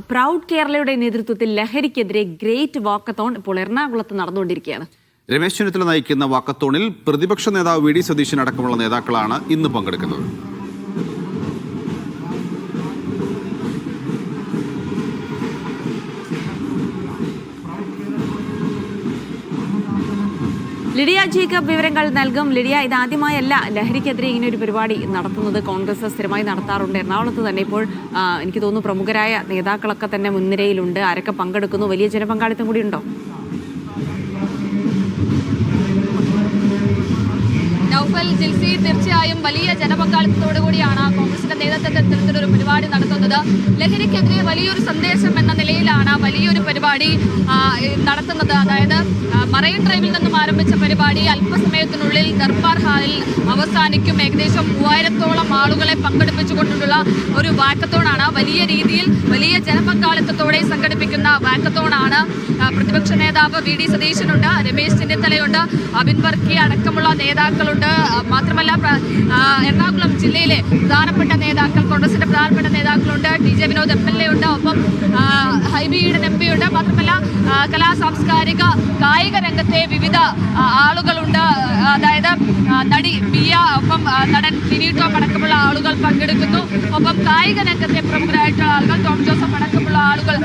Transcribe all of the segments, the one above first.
Proud കേരളയുടെ നേതൃത്വത്തിൽ ലഹരിക്കെതിരെ ഗ്രേറ്റ് വാക്കത്തോൺ ഇപ്പോൾ എറണാകുളത്ത് നടന്നുകൊണ്ടിരിക്കുകയാണ്. രമേശ് ചെന്നിത്തല നയിക്കുന്ന വാക്കത്തോണിൽ പ്രതിപക്ഷ നേതാവ് വി ഡി സതീശൻ അടക്കമുള്ള നേതാക്കളാണ് ഇന്ന് പങ്കെടുക്കുന്നത്. ലിഡിയ ജേക്കബ് വിവരങ്ങൾ നൽകും. ലിഡിയ ഇതാദ്യമായല്ല ലഹരിക്കെതിരെ ഇങ്ങനെ ഒരു പരിപാടി നടത്തുന്നത് കോൺഗ്രസ് സ്ഥിരമായി നടത്താറുണ്ട്. എറണാകുളത്ത് തന്നെ ഇപ്പോൾ എനിക്ക് തോന്നുന്നു പ്രമുഖരായ നേതാക്കളൊക്കെ തന്നെ മുൻനിരയിലുണ്ട്. ആരൊക്കെ പങ്കെടുക്കുന്നു? വലിയ ജനപങ്കാളിത്തം കൂടി ഉണ്ടോ? നൗഫൽ ജിൽസി തീർച്ചയായും വലിയ ജനപങ്കാളിത്തത്തോടു കൂടിയാണ് കോൺഗ്രസിന്റെ നേതൃത്വത്തിൽ ഇത്തരത്തിലൊരു പരിപാടി നടത്തുന്നത്. ലഹരിക്കെതിരെ വലിയൊരു സന്ദേശം എന്ന നിലയിലാണ് വലിയൊരു പരിപാടി നടത്തുന്നത്. അതായത് മറൈൻ ഡ്രൈവിൽ നിന്നും ആരംഭിച്ച പരിപാടി അല്പസമയത്തിനുള്ളിൽ ദർബാർ ഹാളിൽ അവസാനിക്കും. ഏകദേശം മൂവായിരത്തോളം ആളുകളെ പങ്കെടുപ്പിച്ചുകൊണ്ടുള്ള ഒരു വാക്കത്തോണാണ്. വലിയ രീതിയിൽ വലിയ ജനപങ്കാളിത്തത്തോടെ സംഘടിപ്പിക്കുന്ന വാക്കത്തോണാണ് പ്രതിപക്ഷ നേതാവ് വി. ഡി. സതീശനുണ്ട് രമേശ് ചെന്നിത്തലയുണ്ട് അബിൻ വർക്കി അടക്കമുള്ള നേതാക്കളുണ്ട്. മാത്രമല്ല എറണാകുളം ജില്ലയിലെ പ്രധാനപ്പെട്ട നേതാക്കൾ കോൺഗ്രസിന്റെ പ്രധാനപ്പെട്ട നേതാക്കളുണ്ട്. T. J. Vinod M. L. A. ഉണ്ട്. ഒപ്പം ഹൈബി ഈഡൻ എം പി മാത്രമല്ല കലാ സാംസ്കാരിക കായിക രംഗത്തെ വിവിധ ആളുകളുണ്ട്. അതായത് നടി പിയ ഒപ്പം നടൻ ലിനി ടോം അടക്കമുള്ള ആളുകൾ പങ്കെടുക്കുന്നു. ഒപ്പം കായിക രംഗത്തെ പ്രമുഖരായിട്ടുള്ള ആളുകൾ ടോം ജോസഫ് അടക്കമുള്ള ആളുകൾ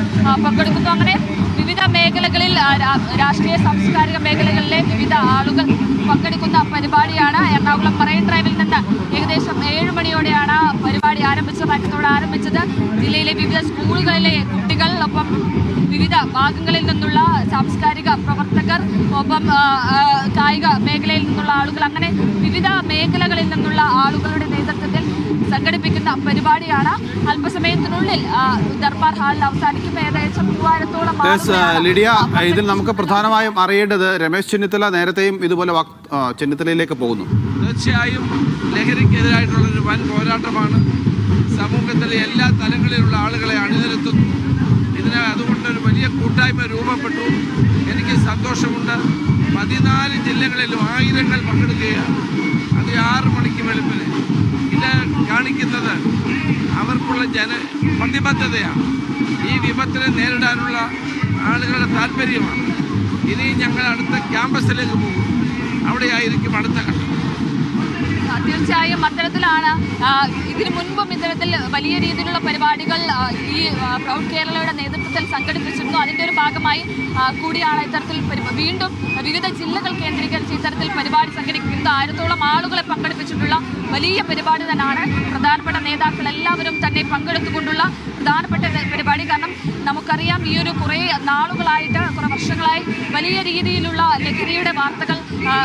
പങ്കെടുക്കുന്നു. അങ്ങനെ വിവിധ മേഖലകളിൽ രാഷ്ട്രീയ സാംസ്കാരിക മേഖലകളിലെ വിവിധ ആളുകൾ പങ്കെടുക്കുന്ന പരിപാടിയാണ് എറണാകുളം മറൈൻ ഡ്രൈവിൽ നിന്ന് ഏകദേശം ഏഴ് ആരംഭിച്ചത് ജില്ലയിലെ വിവിധ സ്കൂളുകളിലെ കുട്ടികൾ ഒപ്പം വിവിധ ഭാഗങ്ങളിൽ നിന്നുള്ള സാംസ്കാരിക പ്രവർത്തകർ ഒപ്പം കായിക മേഖലയിൽ നിന്നുള്ള ആളുകൾ അങ്ങനെ വിവിധ മേഖലകളിൽ നിന്നുള്ള ആളുകളുടെ നേതൃത്വത്തിൽ സംഘടിപ്പിക്കുന്ന പരിപാടിയാണ് അല്പസമയത്തിനുള്ളിൽ ദർബാർ ഹാളിൽ അവസാനിക്കും ഏകദേശം മൂവായിരത്തോളം ലിഡിയ ഇതിൽ നമുക്ക് പ്രധാനമായും അറിയേണ്ടത് രമേശ് ചെന്നിത്തല നേരത്തെയും ഇതുപോലെ ചെന്നിത്തലയിലേക്ക് പോകുന്നു. തീർച്ചയായും ലഹരിക്കെതിരായിട്ടുള്ളൊരു വൻ പോരാട്ടമാണ്. സമൂഹത്തിലെ എല്ലാ തലങ്ങളിലുള്ള ആളുകളെ അണിനിരത്തുന്നു. ഇതിന് അതുകൊണ്ടൊരു വലിയ കൂട്ടായ്മ രൂപപ്പെട്ടു. എനിക്ക് സന്തോഷമുണ്ട്. പതിനാല് ജില്ലകളിലും ആയിരങ്ങൾ പങ്കെടുക്കുകയാണ്. അത് ആറ് മണിക്ക് വെളുപ്പിന്. ഇത് കാണിക്കുന്നത് അവർക്കുള്ള ജന പ്രതിബദ്ധതയാണ്. ഈ വിപത്തിനെ നേരിടാനുള്ള ആളുകളുടെ താല്പര്യമാണ്. ഇനി ഞങ്ങൾ അടുത്ത ക്യാമ്പസിലേക്ക് പോകും. അവിടെയായിരിക്കും അടുത്ത ഘട്ടം. തീർച്ചയായും അത്തരത്തിലാണ് ഇതിനു മുൻപും ഇത്തരത്തിൽ വലിയ രീതിയിലുള്ള പരിപാടികൾ ഈ പ്രൗഡ് കേരളയുടെ നേതൃത്വത്തിൽ സംഘടിപ്പിച്ചിരുന്നു. അതിന്റെ ഒരു ഭാഗമായി കൂടിയാണ് ഇത്തരത്തിൽ വീണ്ടും വിവിധ ജില്ലകൾ കേന്ദ്രീകരിച്ച് ഇത്തരത്തിൽ പരിപാടി സംഘടിപ്പിക്കുന്നത്. ആയിരത്തോളം ആളുകളെ പങ്കെടുപ്പിച്ചിട്ടുള്ള വലിയ പരിപാടി തന്നെയാണ്. പ്രധാനപ്പെട്ട നേതാക്കൾ എല്ലാവരും തന്നെ പങ്കെടുത്തുകൊണ്ടുള്ള പ്രധാനപ്പെട്ട നമുക്കറിയാം ഈ ഒരു കുറേ നാളുകളായിട്ട് കുറേ വർഷങ്ങളായി വലിയ രീതിയിലുള്ള ലഹരിയുടെ വാർത്തകൾ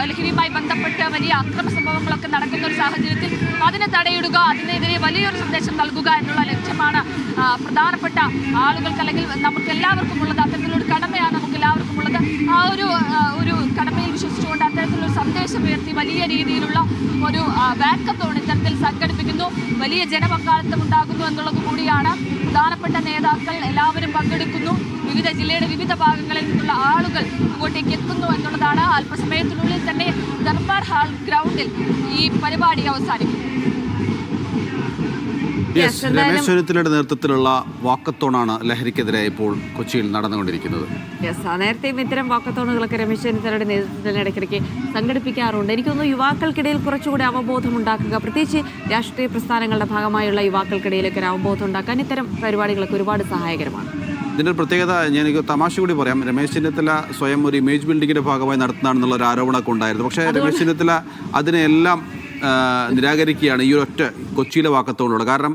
ലഹരിയുമായി ബന്ധപ്പെട്ട് വലിയ അക്രമ സംഭവങ്ങളൊക്കെ നടക്കുന്ന ഒരു സാഹചര്യത്തിൽ അതിനെ തടയിടുക അതിനെതിരെ വലിയൊരു സന്ദേശം നൽകുക എന്നുള്ള ലക്ഷ്യമാണ് പ്രധാനപ്പെട്ട ആളുകൾക്ക് അല്ലെങ്കിൽ നമുക്ക് എല്ലാവർക്കും ഉയർത്തി വലിയ രീതിയിലുള്ള ഒരു വാക്കത്തോൺ ഇത്തരത്തിൽ സംഘടിപ്പിക്കുന്നു. വലിയ ജനപങ്കാളിത്തം ഉണ്ടാകുന്നു എന്നുള്ളത് കൂടിയാണ് പ്രധാനപ്പെട്ട നേതാക്കൾ എല്ലാവരും പങ്കെടുക്കുന്നു. വിവിധ ജില്ലയുടെ വിവിധ ഭാഗങ്ങളിൽ നിന്നുള്ള ആളുകൾ ഇങ്ങോട്ടേക്ക് എത്തുന്നു എന്നുള്ളതാണ് അല്പസമയത്തിനുള്ളിൽ തന്നെ ദർബാർ ഹാൾ ഗ്രൗണ്ടിൽ ഈ പരിപാടി അവസാനിക്കും യെസ് രമേശ് നേതൃത്വത്തിലുള്ള വാക്കത്തോണാണ് ലഹരിക്കെതിരെ ഇപ്പോൾ കൊച്ചിയിൽ നടന്നുകൊണ്ടിരിക്കുന്നത്. യെസ് നേരത്തെയും ഇത്തരം വാക്കത്തോണുകളൊക്കെ രമേശ് ചെന്നിത്തലയുടെ നേതൃത്വത്തിൽ ഇടയ്ക്കിടയ്ക്ക് സംഘടിപ്പിക്കാറുണ്ട്. എനിക്ക് തോന്നുന്നു യുവാക്കൾക്കിടയിൽ കുറച്ചുകൂടി അവബോധം ഉണ്ടാക്കുക. പ്രത്യേകിച്ച് രാഷ്ട്രീയ പ്രസ്ഥാനങ്ങളുടെ ഭാഗമായുള്ള യുവാക്കൾക്കിടയിലൊക്കെ ഒരു അവബോധം ഉണ്ടാക്കാൻ ഇത്തരം പരിപാടികളൊക്കെ ഒരുപാട് സഹായകരമാണ്. ഇതിന്റെ പ്രത്യേകത ഞാൻ എനിക്ക് തമാശ കൂടി പറയാം. രമേശ് ചെന്നിത്തല സ്വയം ഒരു ഇമേജ് ബിൽഡിങ്ങിന്റെ ഭാഗമായി നടത്തുന്നതാണെന്നുള്ള ഒരു ആരോപണമൊക്കെ ഉണ്ടായിരുന്നു. പക്ഷേ രമേശ് ചെന്നിത്തല അതിനെല്ലാം നിരാകരിക്കുകയാണ് ഈ ഒരൊറ്റ കൊച്ചിയിലെ വാക്കത്തോടുകൂടെ കാരണം